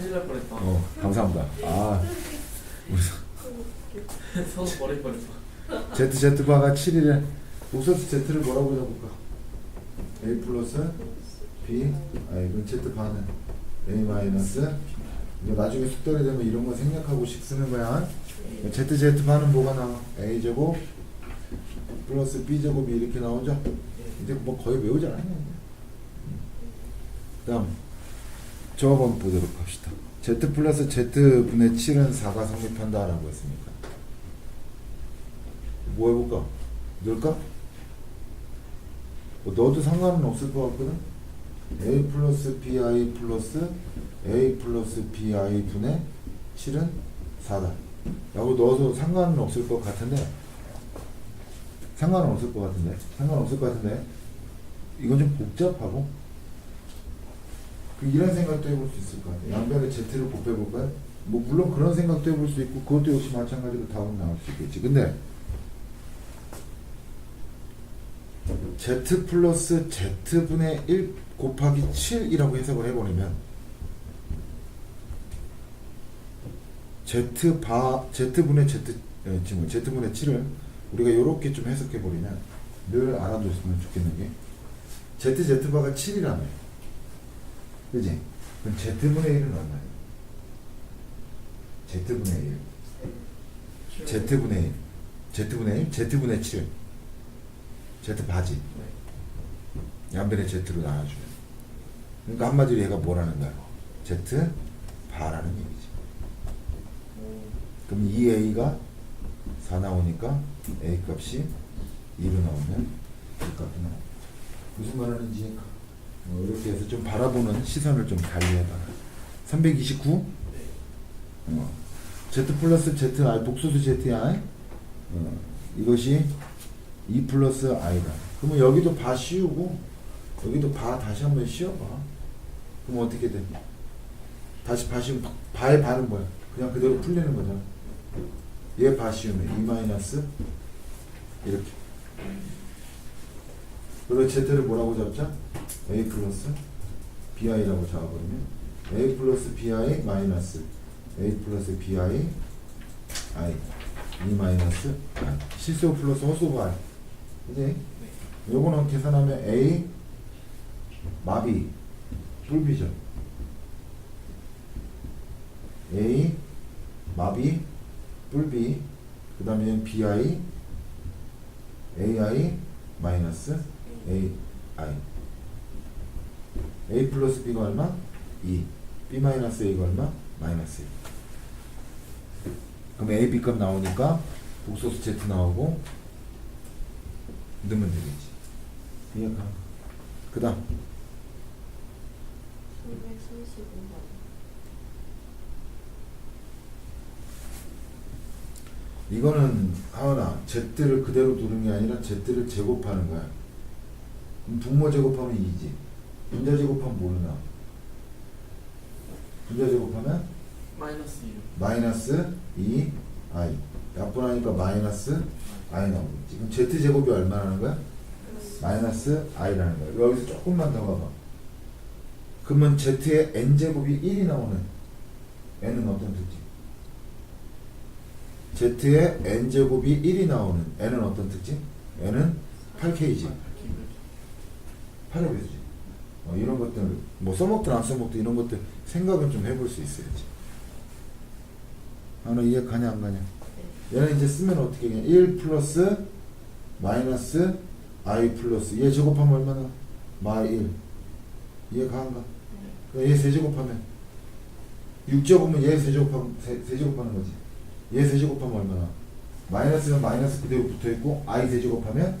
큰일 날 뻔했다. 어, 감사합니다. 아, 서로 버릴 뻔했어. Z Z 바가 7이래. 목소수 Z를 뭐라고 적을까? A 플러스 B, 아 이건 Z 바는 A 마이너스. 이제 나중에 숙달이 되면 이런 거 생략하고씩 쓰는 거야. Z Z 바는 뭐가 나와? A 제곱 플러스 B 제곱이 이렇게 나오죠? 이제 뭐 거의 외우잖아요. 다음 저번 보도록 합시다. Z 플러스 Z 분의 7은 4가 성립한다라고 했으니까 뭐 해볼까? 넣을까? 뭐 넣어도 상관은 없을 것 같거든? A 플러스 BI 플러스 A 플러스 BI 분의 7은 4다 라고 넣어도 상관은 없을 것 같은데 상관은 없을 것 같은데 상관없을 것 같은데 이건 좀 복잡하고 그 이런 생각도 해볼 수 있을 것 같아요. 양변에 Z를 곱해볼까요? 뭐 물론 그런 생각도 해볼 수 있고 그것도 역시 마찬가지로 답은 나올 수 있겠지. 근데 Z 플러스 Z분의 1 곱하기 7이라고 해석을 해버리면 Z 바 Z분의 Z 예, 지금 Z분의 7을 우리가 이렇게 좀 해석해버리면 늘 알아뒀으면 좋겠는 게 Z Z바가 7이라며 그지? 그럼 Z분의 1은 얼마야? Z분의 1 Z분의 1 Z분의 1 Z분의 7 Z 바지. 네. 양변의 Z로 나눠주면. 그러니까 한마디로 얘가 뭐라는 거야? Z 바라는 얘기지. 그럼 2A가 4 나오니까 A 값이 2로 나오면 B 값이 나와 무슨 말 하는지 어, 이렇게 해서 좀 바라보는 시선을 좀 달리해봐라 329 어, Z 플러스 Z I 복수수 Z I 어, 이것이 2 플러스 i다. 그러면 여기도 바 씌우고 여기도 바 다시 한번 씌워봐. 그럼 어떻게 돼? 다시 바 씌우면 바- 바의 바는 뭐야? 그냥 그대로 풀리는 거잖아. 얘 바 씌우면 2 마이너스 이렇게. 그리고 z를 뭐라고 잡자? a 플러스 bi라고 잡아버리면 a 플러스 bi 마이너스 a 플러스 bi i 2 마이너스 i 실수 플러스 허수 i 그지? 요거는 계산하면 A 마비 뿔비죠. A 마비 뿔비 그 다음에 BI AI 마이너스 AI A 플러스 B가 얼마? 2 B 마이너스 A가 얼마? 마이너스 1 그럼 A, B 값 나오니까 복소수 Z 나오고 넣으면 되겠지. 이해가? 그 다음 335번. 이거는 하은아 Z를 그대로 두는 게 아니라 Z를 제곱하는 거야. 분모 제곱하면 2지. 분자 제곱하면 모르나? 분자 제곱하면 마이너스 1. 마이너스 2 i. 약분하니까 마이너스 i 나오겠지. 그럼 Z 제곱이 얼마라는 거야? 마이너스 i라는 거야. 여기서 조금만 더 가봐. 그러면 z의 n 제곱이 1이 나오는 n은 어떤 특징? z의 n 제곱이 1이 나오는 n은 어떤 특징? n은 8kg. 8 의 배수지. 어, 이런 것들 뭐 써먹든 안 써먹든 이런 것들 생각은 좀 해볼 수 있어야지. 하나 이해 가냐 안 가냐? 얘는 이제 쓰면 어떻게 해? 1 플러스 마이너스 i 플러스 얘 제곱하면 얼마나? 마 1. 이해 가 안 가? 얘 세제곱하면 6제곱은 얘 세제곱하면 세, 세제곱하는 거지. 얘 세제곱하면 얼마나? 마이너스는 마이너스 그대로 붙어있고 i 세제곱하면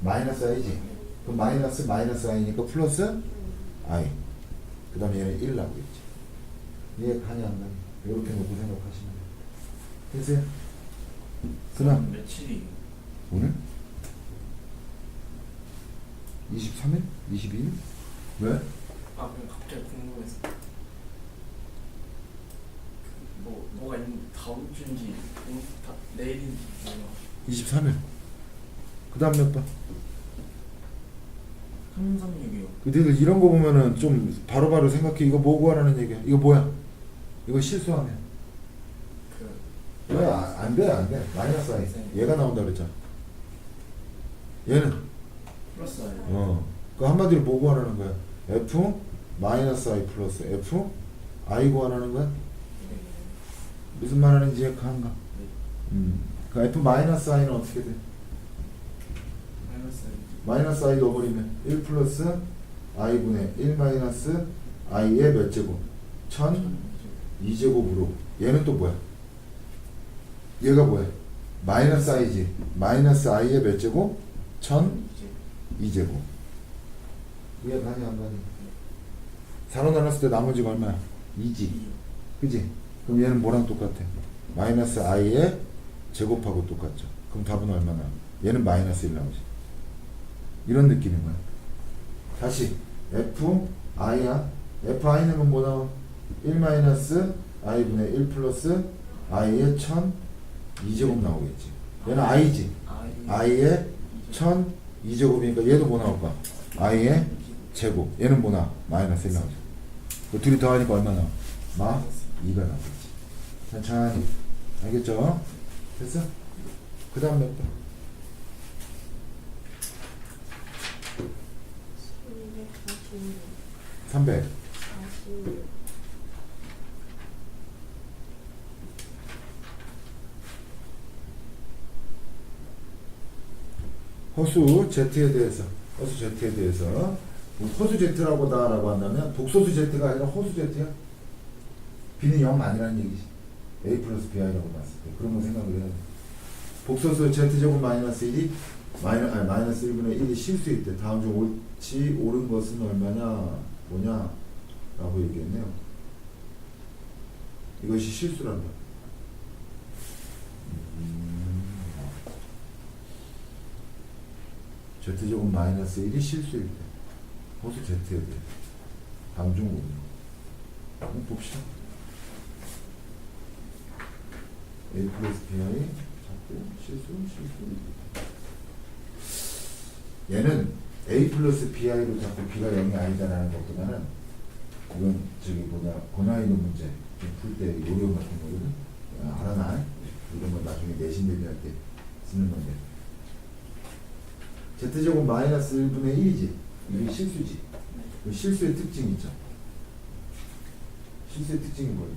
마이너스 i지. 그럼 마이너스 마이너스 i니까 플러스 i. 그 다음에 얘는 1 나오겠지. 이해 가냐 안 가냐? 이렇게 놓고 생각하시면 돼요. 됐어요? 그 다음 며칠이 오늘? 23일? 22일? 왜? 아 그냥 갑자기 궁금해서 뭐 뭐가 있는 다음 주인지 다 내일인지 몰라 23일. 그 다음 몇 번? 336이요 그 니들 이런 거 보면은 좀 바로바로 생각해. 이거 뭐 구하라는 얘기야? 이거 뭐야? 이거 실수하면 그왜안 돼? 안 돼. 마이너스 i. 얘가 나온다 그랬잖아. 얘는 플러스 i 어. 그 한마디로 뭐 구하라는 거야? f 마이너스 i 플러스 f i 구하라는 거야? 무슨 말 하는지 이해한가? 음. 그 f 마이너스 i는 어떻게 돼? 마이너스 i 마이너스 i 넣어버리면 1 플러스 i분의 1 마이너스 i의 몇 제곱? 1000 2제곱으로 얘는 또 뭐야? 얘가 뭐야? 마이너스 i지 마이너스 i의 몇 제곱? 1000 이제 2제곱 이해 가니 안 가니? 4로 나눴을 때 나머지가 얼마야? 2지 2 그지? 그럼 얘는 뭐랑 똑같아? 마이너스 i의 제곱하고 똑같죠 그럼 답은 얼마나? 얘는 마이너스 1 나오지 이런 느낌인 거야 다시 f i야 f i는 뭐 나와? 1 마이너스 i분의 1 플러스 i의 1000 2제곱 나오겠지 얘는 i지 i i의 1000 2제곱이니까 얘도 뭐 나올까? i의 제곱 얘는 뭐 나와? 마이너스 1 나오죠 그 둘이 더하니까 얼마 나와? 마 2가 나오겠지 천천히 알겠죠? 됐어? 그 다음 몇 번? 300 허수 Z에 대해서 허수 Z에 대해서. 허수 Z라고 한다면 독소수 Z가 아니라 허수 Z야? B는 0 아니라는 얘기지. A 플러스 BI라고 봤을 때 그런 거 생각을 해야 돼. 복소수 Z제곱 마이너스 1이 마이너, 아니, 마이너스 1분의 1이 실수일 때 다음 중 옳지 옳은 것은 얼마냐 뭐냐 라고 얘기했네요. 이것이 실수란다. 음. Z제곱 마이너스 1이 실수일 때 호수 Z에 대해. 거 한번 봅시다. A 플러스 BI 자꾸 실수 실수. 얘는 A 플러스 BI로 자꾸 B가 0이 아니다라는 것보다는 이건 저기 뭐냐 고난이도 문제 풀 때 요령 같은 거거든. 야, 알아나? 이런 거 나중에 내신 대비할 때 쓰는 건데. Z제곱 마이너스 1분의 1이지. 이게 실수지. 이 실수의 특징 있죠. 실수의 특징이 뭐예요?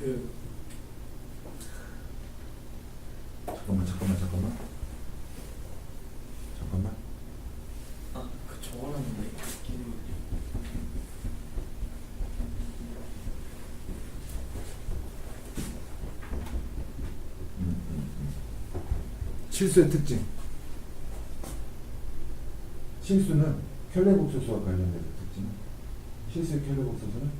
그 잠깐만 잠깐만 잠깐만. 잠깐만 아, 그 적어놨는데 기능이 음, 음, 음. 실수의 특징 실수는 켈레복소수와 관련된 특징 실수의 켈레복소수는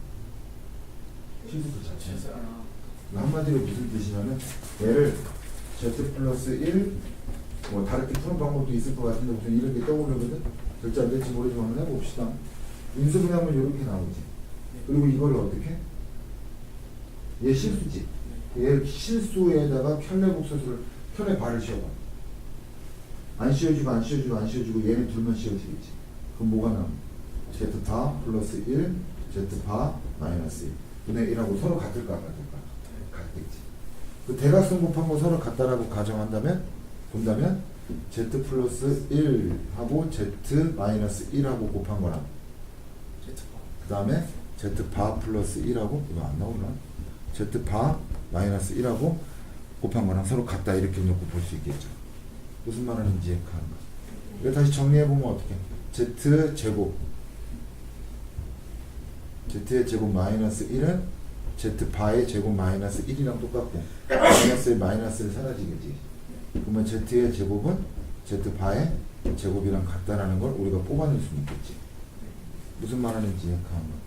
실수 그 자체 아, 한마디로 무슨 뜻이냐면 얘를 z 플러스 1, 뭐 다르게 푸는 방법도 있을 것 같은데 무슨 이렇게 떠오르거든? 안 될지 모르지만 한번 해봅시다. 인수분해하면 이렇게 나오지. 그리고 이걸 어떻게? 얘 실수지. 얘 실수에다가 켤레복소수를 켤레 발을 씌워봐. 안 씌워주고 안 씌워주고 안 씌워주고 얘는 둘만 씌워지겠지. 그럼 뭐가 나와? z바 플러스 1, z바 마이너스 1. 분의 1하고 서로 같을까 안 같을까? 같겠지. 그 대각선 곱한 거 서로 같다라고 가정한다면 본다면 z 플러스 1하고 z 마이너스 1하고 곱한 거랑 그 다음에 z 바 플러스 1하고 이거 안 나오나? z 바 마이너스 1하고 곱한 거랑 서로 같다 이렇게 놓고 볼 수 있겠죠. 무슨 말 하는지 하는 거. 이거 다시 정리해 보면 어떻게? z 제곱 z의 제곱 마이너스 1은 z 바의 제곱 마이너스 1이랑 똑같고 마이너스의 마이너스를 사라지겠지. 그러면 z의 제곱은 z 바의 제곱이랑 같다라는 걸 우리가 뽑아낼 수 있겠지. 무슨 말 하는지 하는 거.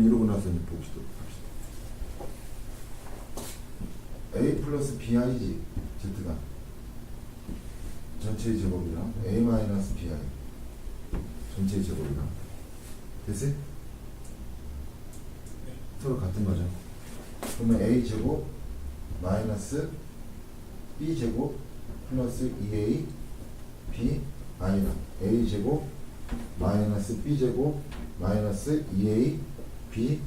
그럼 이러고 나서 이제 봅시다. 합시다. a 플러스 bi지 z가 전체의 제곱이랑 a 마이너스 bi 전체의 제곱이랑 됐어요? 서로 같은 거죠. 그러면 a 제곱 마이너스 b 제곱 플러스 2a B I랑 A 제곱 마이너스 B 제곱 마이너스 2A B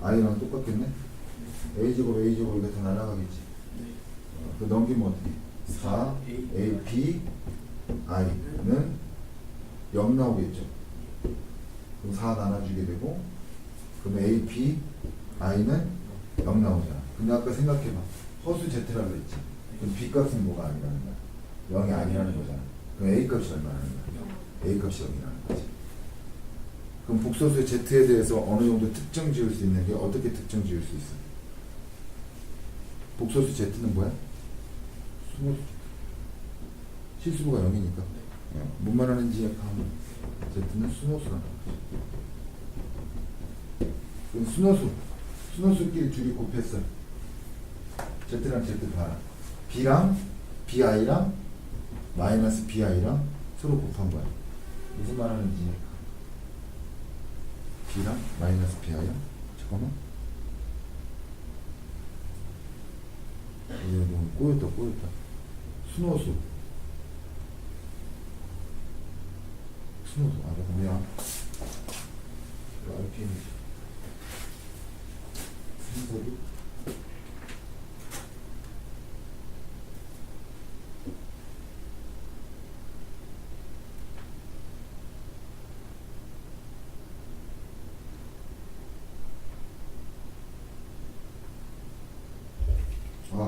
I랑 똑같겠네. A 제곱 A 제곱 이거 다 날아가겠지. 네. 어, 그 넘기면 어떻게? 4 A B I는 0 나오겠죠. 그럼 4 나눠주게 되고 그럼 A B I는 0 나오잖아. 근데 아까 생각해봐. 허수 Z라고 그랬지. 그럼 B 값은 뭐가 아니라는 거야? 0이 아니라는 거잖아. 그럼 A 값이 얼마라는 거야? A 값이 0이라는 거지. 그럼 복소수 Z에 대해서 어느 정도 특정 지을 수 있는 게 어떻게 특정 지을 수 있어? 복소수 Z는 뭐야? 실수가 0이니까. 뭔 말하는지 약하면 Z는 수노수라는 거지. 그럼 수노수 수노수끼리 둘이 곱했어. Z랑 Z 봐라 B랑 BI랑 마이너스 BI랑 서로 곱한 거야. 무슨 말하는지 B랑 마이너스 BI랑 잠깐만. 이거 너무 꼬였다 꼬였다. 순호수. 순호수. 아 미안 이거 RPM이지 순서도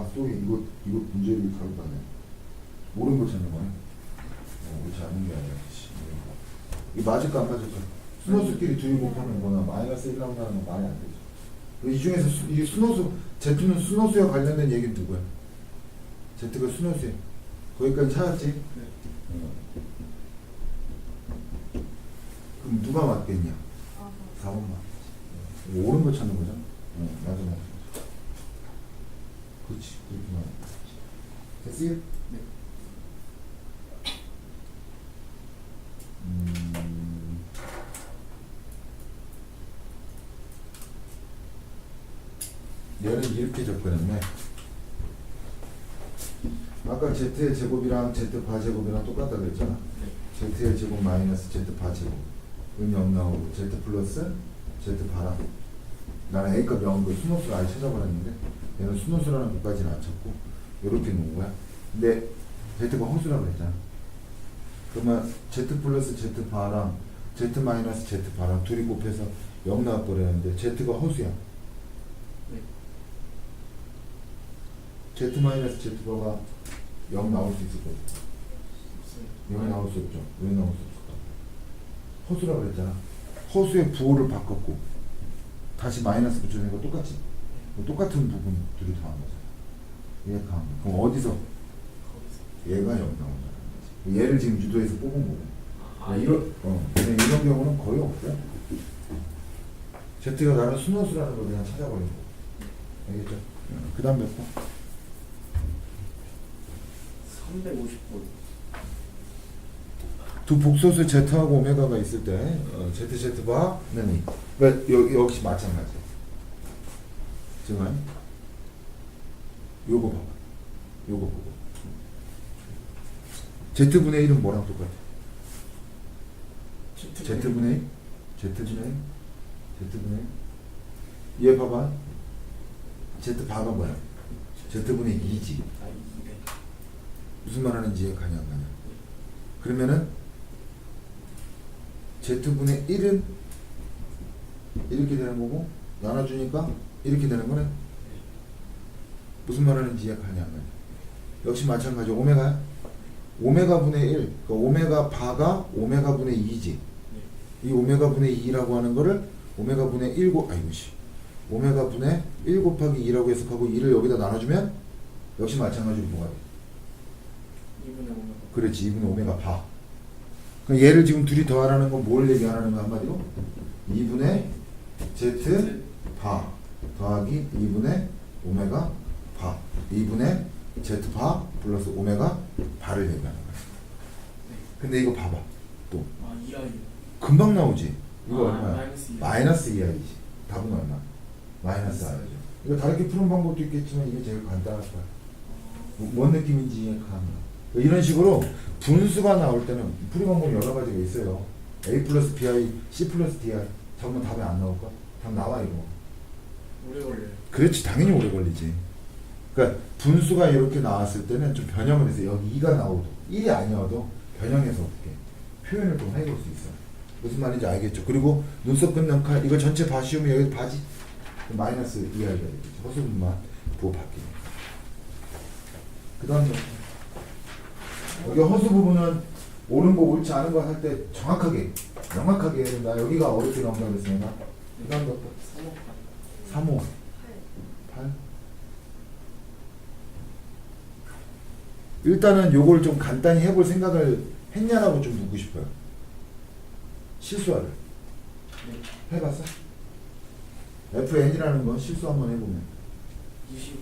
아, 또 이거 이거 문제를 봤네. 옳은 거 찾는 거네. 어, 옳지 않은 게 아니라. 씨, 이거 맞을까 안 맞을까? 순호수끼리 둘이 곱하는 거나 마이너스 1 나온다는 건 말이 안 되죠. 그이 중에서 수, 이 순호수, Z는 순호수와 관련된 얘기는 누구야? Z가 순호수야. 거기까지 찾았지? 네. 어. 그럼 누가 맞겠냐? 4번 맞. 이거 옳은 거 찾는 거잖아. 어, 맞아 맞아. 그렇지 말해. 됐어요? 네. 음. 얘는 이렇게 접근했네. 아까 z의 제곱이랑 z 바 제곱이랑 똑같다 그랬잖아. 네. z의 제곱 마이너스 z 바 제곱. 은0 나오고 z 플러스 z 바라. 나는 a값 0은 그 순호수를 아예 찾아버렸는데 얘는 순호수라는 것까지는 안 찾고 이렇게 놓은 거야. 근데 z가 허수라고 그랬잖아. 그러면 z 플러스 z 바랑 z 마이너스 z 바랑 둘이 곱해서 0 나와버렸는데 z가 허수야. 네. z 마이너스 z 바가 0 나올 수 있을 거야. 없어요. 0이 나올 수 없죠. 왜 나올 수 없을까? 허수라고 그랬잖아. 허수의 부호를 바꿨고 다시 마이너스 붙여낸 거 똑같지? 똑같은 부분 둘이 더한 거잖아. 얘가 한 거. 그럼 어디서? 얘가 0 나온다는 거지. 얘를 지금 유도해서 뽑은 거고. 아, 이런, 어, 근데 이런 경우는 거의 없고. Z가 나는 순호수라는 걸 그냥 찾아버린 거. 알겠죠? 그 다음 몇 번? 350분. 두 복소수 Z하고 오메가가 있을 때 어, Z, Z 바는 이. 그러니까 여기 역시 마찬가지. 지금 요거 봐봐. 요거 보고. Z분의 1은 뭐랑 똑같아? Z분의 1? Z분의 1? Z분의 1? 얘 봐봐. Z 바가 뭐야? Z분의 2지. 아. 무슨 말 하는지 가냐 안 가냐 그러면은 z분의 1은 이렇게 되는 거고 나눠주니까 이렇게 되는 거네 무슨 말 하는지 이해 가냐 안 가냐 역시 마찬가지 오메가야 오메가 분의 1그 오메가 바가 오메가 분의 2지 네. 이 오메가 분의 2라고 하는 거를 오메가 분의 1 곱, 아이고 씨 오메가 분의 1 곱하기 2라고 해석하고 2를 여기다 나눠주면 역시 마찬가지로 뭐가 돼? 2분의 5면. 그렇지 2분의 오메가 바 그럼 얘를 지금 둘이 더하라는 건 뭘 얘기하는 거 한마디로? 2분의 z 바 더하기 2분의 오메가 바 2분의 z 바 플러스 오메가 바를 얘기하는 거야 네. 근데 이거 봐봐 또 아, 2i. 금방 나오지 이거 아, 얼마야? 마이너스 이. 마이너스 2i지 답은 얼마? 마이너스 i죠 이거 다르게 푸는 방법도 있겠지만 이게 제일 간단할 거야 뭐- 뭔 느낌인지 이해하면 이런 식으로 분수가 나올 때는 풀이 방법이 여러 가지가 있어요. A 플러스 BI, C 플러스 DI. 잠깐만 답이 안 나올까? 답 나와 이거. 오래 걸려요. 그렇지 당연히 오래 걸리지. 그러니까 분수가 이렇게 나왔을 때는 좀 변형을 해서 여기 2가 나오도 1이 아니어도 변형해서 어떻게 표현을 좀 해볼 수 있어. 무슨 말인지 알겠죠? 그리고 눈썹 끊는 칼 이거 전체 바시우면 여기 바지 마이너스 2i가 되겠죠. 허수분만 부호 바뀌네. 그 다음에 여기 허수 부분은 옳은 거 옳지 않은 거 할 때 정확하게 명확하게 해야 된다. 여기가 어렵게 나온다 그랬으니까 그 다음 몇 번? 3호 3호 8 일단은 요걸 좀 간단히 해볼 생각을 했냐라고 좀 묻고 싶어요 실수화를 네. 해봤어? FN이라는 건 실수 한번 해보면 25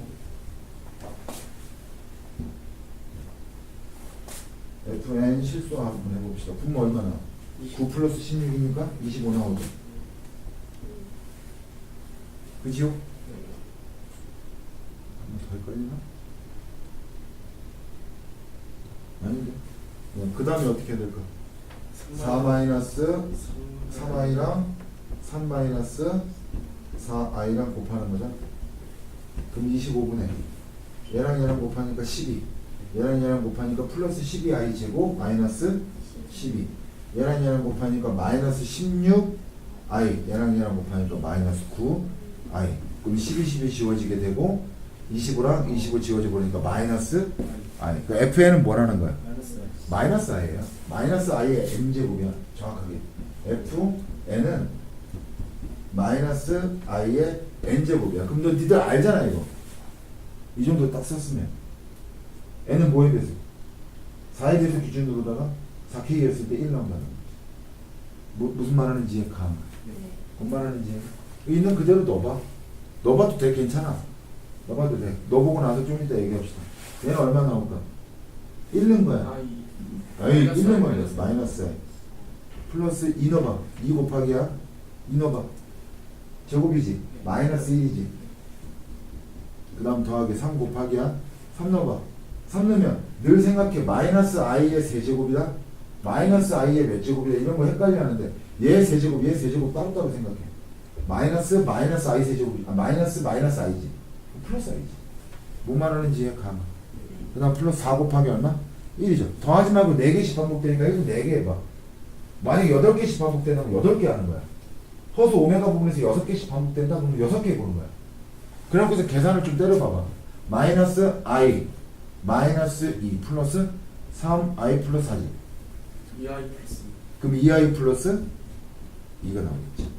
FN 실수화 한번 해봅시다 분모 얼마나? 9 플러스 16이니까 25 나오죠 그지요? 한번 더 헷갈리나? 아닌데 그 다음에 어떻게 해야 될까? 4 마이너스 3i랑 3 마이너스 4i랑 곱하는 거죠. 그럼 25분의 얘랑 얘랑 곱하니까 12 얘랑 얘랑 곱하니까 플러스 12i 제곱 마이너스 12 얘랑 얘랑 곱하니까 마이너스 16i 얘랑 얘랑 곱하니까 마이너스 9i 그럼 12, 12 지워지게 되고 25랑 25 지워져 버리니까 마이너스 i 그 fn은 뭐라는 거야? 마이너스 i예요. 마이너스 i의 m 제곱이야. 정확하게. f n은 마이너스 i의 n 제곱이야. 그럼 너 니들 알잖아 이거. 이 정도 딱 썼으면 n은 뭐에 대해서? 4에 대해서 기준으로다가 4k 했을 때 1 나온다는 거. 뭐, 무슨 말 하는지 이해 가. 뭔말 하는지 이해 가. 있는 그대로 넣어봐. 넣어봐도 돼. 괜찮아. 넣어봐도 돼. 넣어보고 나서 좀 이따 얘기합시다. 얘는 얼마 나올까? 1는 거야. 아이 아니 마이너스 1는 i, 마이너스 플러스 2 넣어봐 2 곱하기야 2 넣어봐 제곱이지 마이너스 1이지 그 다음 더하기 3 곱하기야 3 넣어봐 3 넣으면 늘 생각해 마이너스 i의 세제곱이다 마이너스 i의 몇 제곱이다 이런 거 헷갈려 하는데 얘 세제곱 얘 세제곱 따로따로 생각해 마이너스 마이너스 i 세제곱 아 마이너스 마이너스 i지 플러스 i지 뭔 말하는지 가. 그 다음 플러스 4 곱하기 얼마? 1이죠. 더하지 말고 4개씩 반복되니까 여기서 4개 해봐. 만약에 8개씩 반복되면 8개 하는 거야. 허수 오메가 부분에서 6개씩 반복된다 그러면 6개 보는 거야. 그래갖고서 계산을 좀 때려봐봐. 마이너스 i 마이너스 2 플러스 3i 플러스 4지. 2i 플러스 그럼 2i 플러스 2가 나오겠지.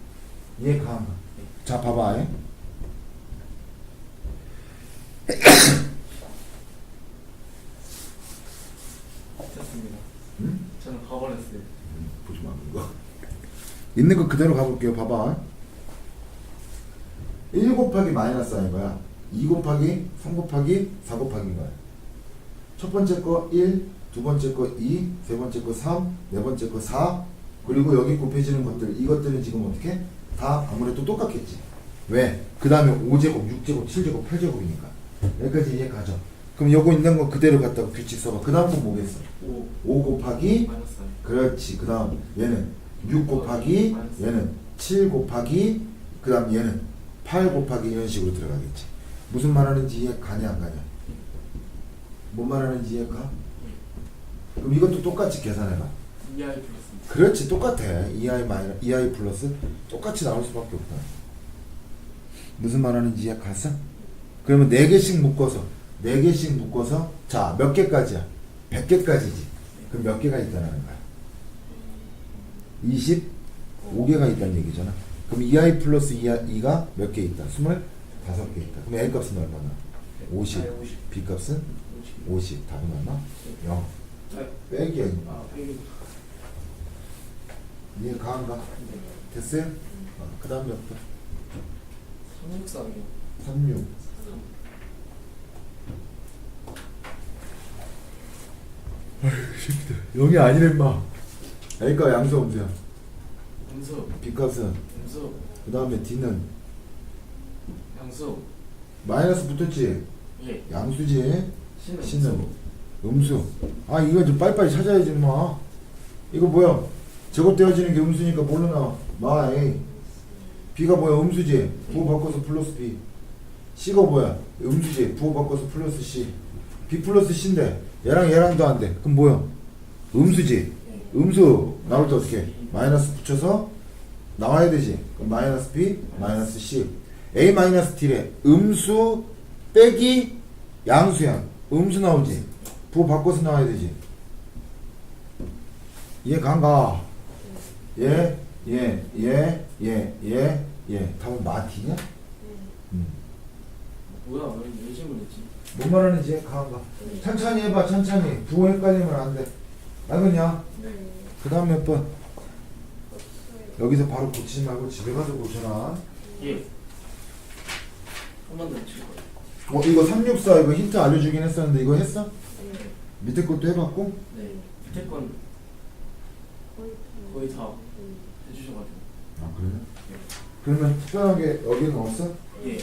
이해 가. 자 봐봐. 예. 됐습니다. 응? 저는 가버렸어요. 보지 마 이거 있는 거 그대로 가볼게요 봐봐 1 곱하기 마이너스 아닌 거야 2 곱하기 3 곱하기 4 곱하기인 거야 첫 번째 거 1, 두 번째 거 2, 세 번째 거 3, 네 번째 거 4, 그리고 여기 곱해지는 것들 이것들은 지금 어떻게? 다 아무래도 똑같겠지 왜? 그 다음에 5제곱, 6제곱, 7제곱, 8제곱이니까 여기까지 이해 가죠 그럼 요거 있는 거 그대로 갖다가 규칙 써봐 그 다음 건 뭐겠어? 5 5 곱하기 그렇지. 그 다음 얘는 6 곱하기 얘는 7 곱하기 그 다음 얘는 8 곱하기 이런 식으로 들어가겠지. 무슨 말 하는지 이해 가냐 안 가냐? 뭔 말하는지 이해 가? 그럼 이것도 똑같이 계산해봐. 2i 플러스 그렇지 똑같아. 2i 마이너 2i 플러스 똑같이 나올 수밖에 없다. 무슨 말하는지 이해 갔어? 그러면 4개씩 묶어서 4개씩 묶어서 자 몇 개까지야? 100개까지지. 그럼 몇 개가 있다는 거야? 25개가 있다는 얘기잖아. 그럼 2i 플러스 2가 몇 개 있다? 25개 있다. 그럼 A 값은 얼마나? 50. 아니, 50 B 값은 50 50. 답은 얼마? 0. 빼기야. 아 빼기 이해 가안가? 됐어요? 어, 그 다음 몇 번? 363이요 36. 아유, 새끼들. 0이 아니래, 임마. A가 양수 음수야. 음수 B 값은. 음수 그 다음에 D는 양수 마이너스 붙었지? 예 양수지? C는 음수. 아 이거 좀 빨리빨리 찾아야지 마. 이거 뭐야? 제곱되어지는 게 음수니까 뭘로 나와? 마 A. B가 뭐야? 음수지. 부호 바꿔서 플러스 B. C가 뭐야? 음수지. 부호 바꿔서 플러스 C. B 플러스 C인데 얘랑 얘랑도 안 돼. 그럼 뭐야? 음수지. 네. 음수 나올 때 어떻게? 마이너스 붙여서 나와야 되지. 그럼 마이너스 B, 마이너스 C. A 마이너스 T래. 음수 빼기 양수야. 음수 나오지. 부호 바꿔서 나와야 되지. 얘 간가. 얘, 얘, 얘, 얘, 얘, 얘. 답은 마티냐? 음. 뭐야 왜, 왜 질문했지? 뭔 말하는지 얘 간가. 천천히 해봐, 천천히. 부호 헷갈리면 안 돼. 알겠냐? 그 다음 몇 번? 여기서 바로 고치지 말고 집에 가서 고쳐라. 예. 한번더칠 거예요. 어, 이거 364 이거 힌트 알려주긴 했었는데 이거 했어? 밑에 것도 해봤고? 네. 밑에 건 거의 다 해주셔가지고. 아, 그래요? 그러면 특별하게 여기는 없어? 예.